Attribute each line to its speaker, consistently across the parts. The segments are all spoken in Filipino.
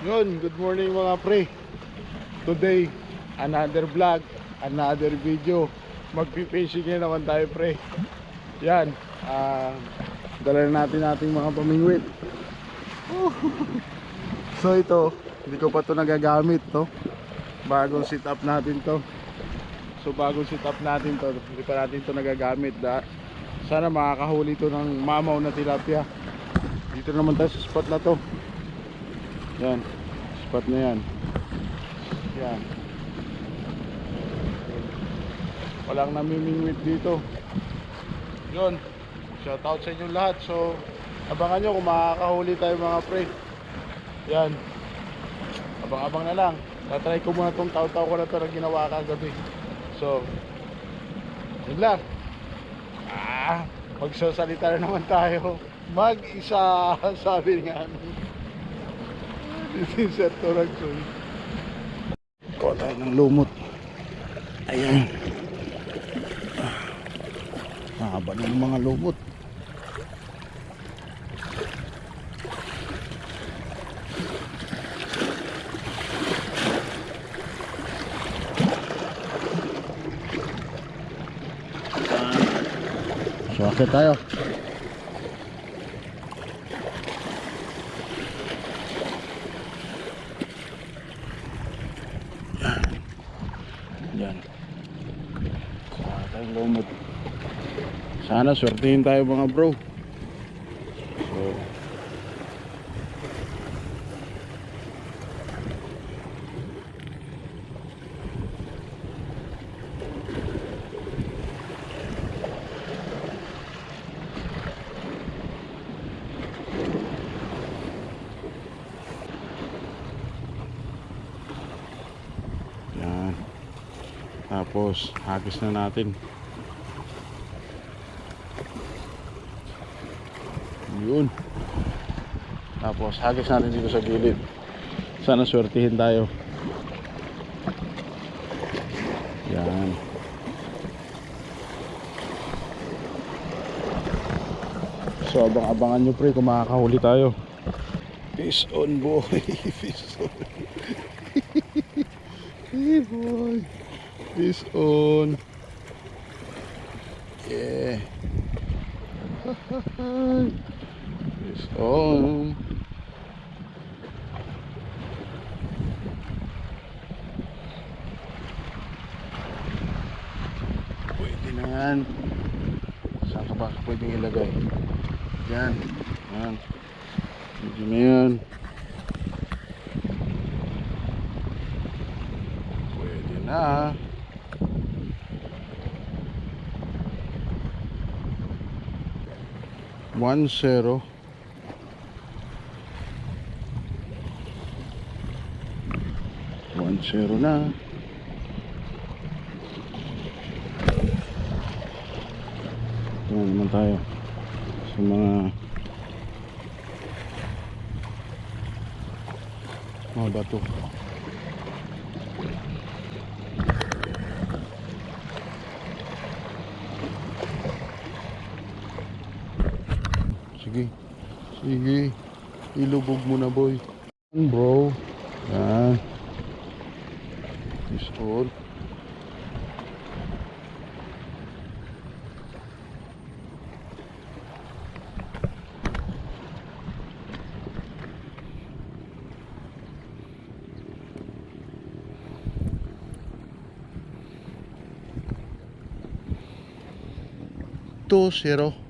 Speaker 1: Yun, good morning mga pre. Today, another vlog, another video. Magpipishing na naman tayo pre. Yan, ah, dala na natin ating mga pamingwit. so ito, hindi ko pa to nagagamit to. Bagong sit up natin to. So bagong sit up natin to, hindi pa natin to nagagamit. Da. Sana makakahuli to ng mamaw na tilapia. Dito naman tayo sa spot na to. Yan. Spot na yan. Yan. Walang namimingwit dito. Yun. Shout out sa inyo lahat. So, abangan nyo kung makakahuli tayo mga pre. Yan. Abang-abang na lang. Tatry ko muna tong taw-taw ko na to na ginawa kagabi. So, yun lang. Ah, magsasalita na naman tayo. Mag-isa, sabi nga. Is Sir Toragson. Kuha tayo ng lumot. Ayan. Haba ng mga lumot. So, akit tayo. Yan. Kuha tayong lumot. Sana swertihin tayo mga bro. So. Tapos, hagis na natin. Yun. Tapos, hagis natin dito sa gilid. Sana swertihin tayo. Yan. So, abang-abangan nyo pre kung makakahuli tayo. Fish on boy. Fish on. hey boy. Fish on. Yeah. Fish on. Pwede na yan. Saan ka ba pwedeng ilagay? Yan. Yan. Medyo na yan. Pwede na. One zero. One zero na. Ito na naman tayo sa mga mga bato. Sige. Sige. Ilubog mo na boy. Bro. Yan. ouro. Todo cero.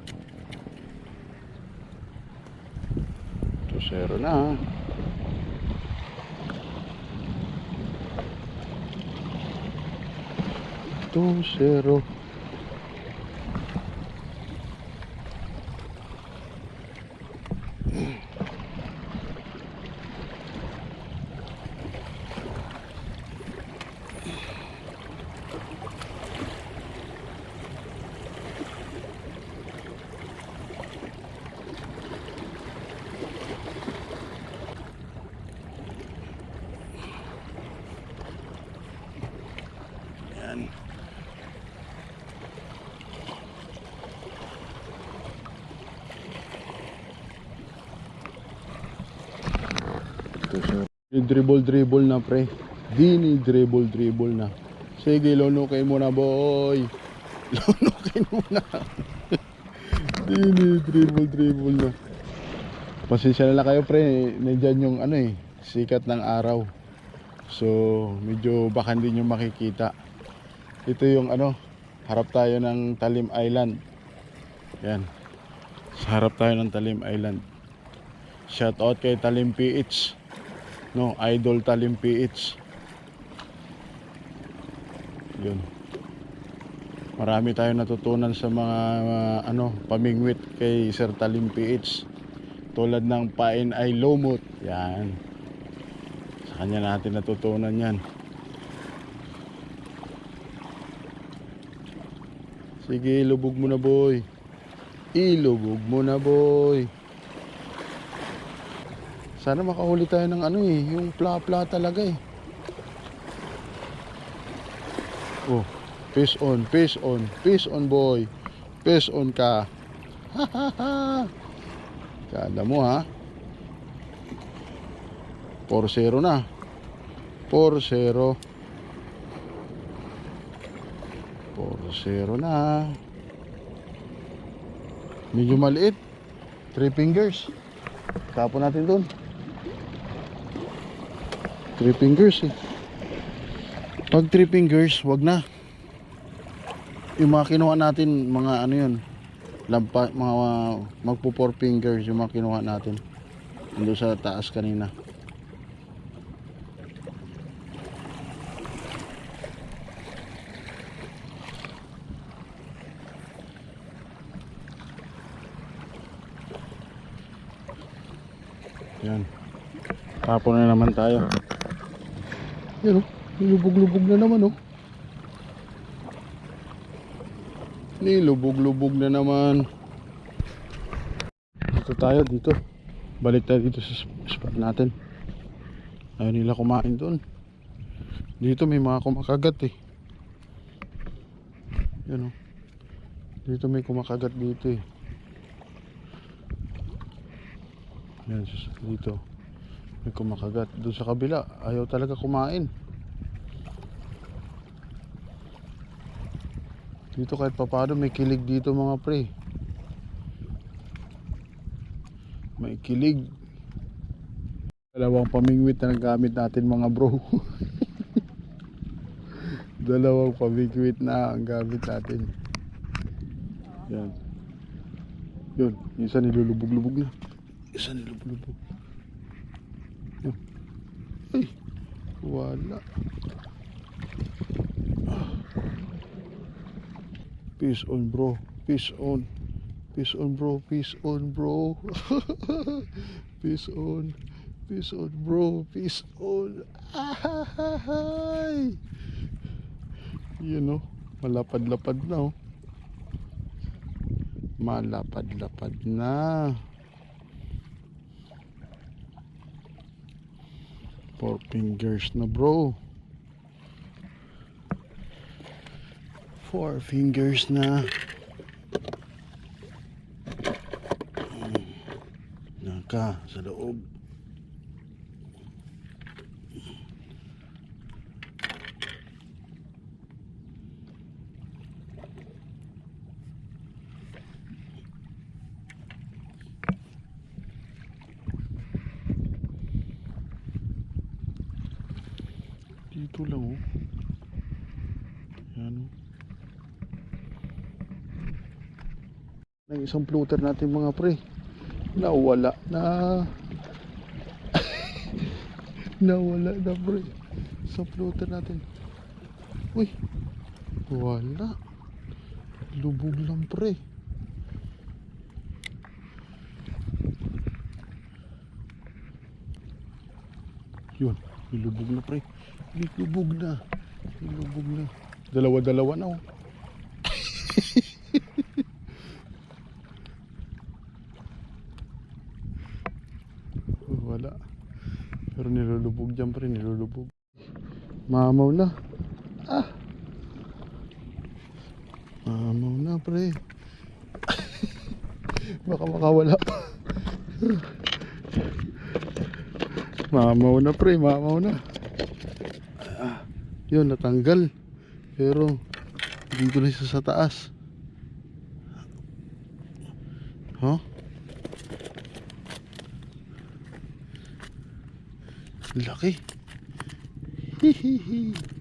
Speaker 1: Two zero. Dribble dribble na pre. Dini dribble dribble na. Sige, lunukin mo na boy. Lunukin mo na. Dini dribble dribble na. Pasensya na lang kayo pre, nandyan yung ano eh, sikat ng araw. So, medyo baka hindi nyo makikita. Ito yung ano, harap tayo ng Talim Island. Yan. Sa harap tayo ng Talim Island. Shout out kay Talim PH. No, Idol Talim PH. Yun. Marami tayong natutunan sa mga uh, ano, pamingwit kay Sir Talim PH. Tulad ng pain ay lumot. Yan. Sa kanya natin natutunan yan. Sige, lubog mo na boy. Ilubog mo na boy. Sana makahuli tayo ng ano eh, yung pla-pla talaga eh. Oh, fish on, fish on, fish on boy. Fish on ka. Ha ha ha. Kala mo ha. 4-0 na. 4-0. 4-0 na. Medyo maliit. 3 fingers. Tapon natin doon. 3 fingers eh. Pag 3 fingers, wag na. Yung mga kinuha natin, mga ano yun, lampa, mga magpo 4 fingers yung mga kinuha natin. Doon sa taas kanina. Yan. Tapon na naman tayo. Yan o. Nilubog-lubog na naman o. Nilubog-lubog na naman. Dito tayo, dito. Balik tayo dito sa spot natin. Ayaw nila kumain doon. Dito may mga kumakagat eh. Yan o. Dito may kumakagat dito eh. Yan, sus- dito. May kumakagat. Doon sa kabila, ayaw talaga kumain. Dito kahit papado may kilig dito mga pre. May kilig. Dalawang pamingwit na nagamit natin mga bro. Dalawang pamingwit na ang gamit natin. Yan. Yun, isa nilulubog-lubog na. Isa nilulubog. Ay, wala. Peace on bro. Peace on. Peace on bro. Peace on bro. Peace on. Peace on bro. Peace on. Ay. You know, malapad-lapad na oh. Malapad-lapad na. Four fingers na bro. Four fingers na. Hmm. Naka sa loob. Dito lang oh. Yan oh. Ng isang floater natin mga pre nawala na. Nawala na pre sa floater natin. Uy wala. Lubog lang pre. Yun nilubog na pre. Nilubog na. Nilubog na. Dalawa dalawa na oh Wala. Pero nilulubog dyan pa rin, nilulubog. Mamaw na. Ah! Mamaw na, pre. Baka makawala pa. Mamaw na pre, mamaw na. Ah, yun, natanggal. Pero, dito na siya sa taas. Huh? Laki. Hihihi.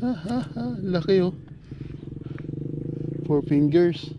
Speaker 1: Ha ha ha. Laki oh. Four fingers.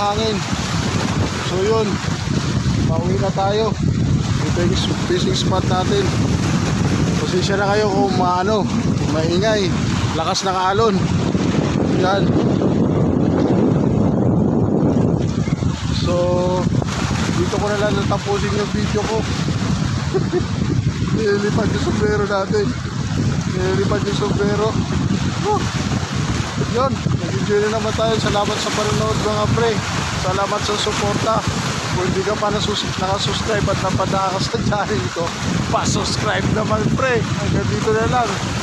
Speaker 1: Hangin. So yun, pauwi na tayo. Ito yung fishing spot natin. Pasensya na kayo kung maano, maingay, lakas ng alon. Yan. So, dito ko na lang natapusin yung video ko. Nililipad yung sombrero natin. Nililipad yung sombrero. Oh. Yun, nag-enjoy na naman tayo. Salamat sa panonood mga pre. Salamat sa suporta. Kung hindi ka pa nakasubscribe at napadaka sa channel ko, pa-subscribe naman pre. Hanggang dito na lang.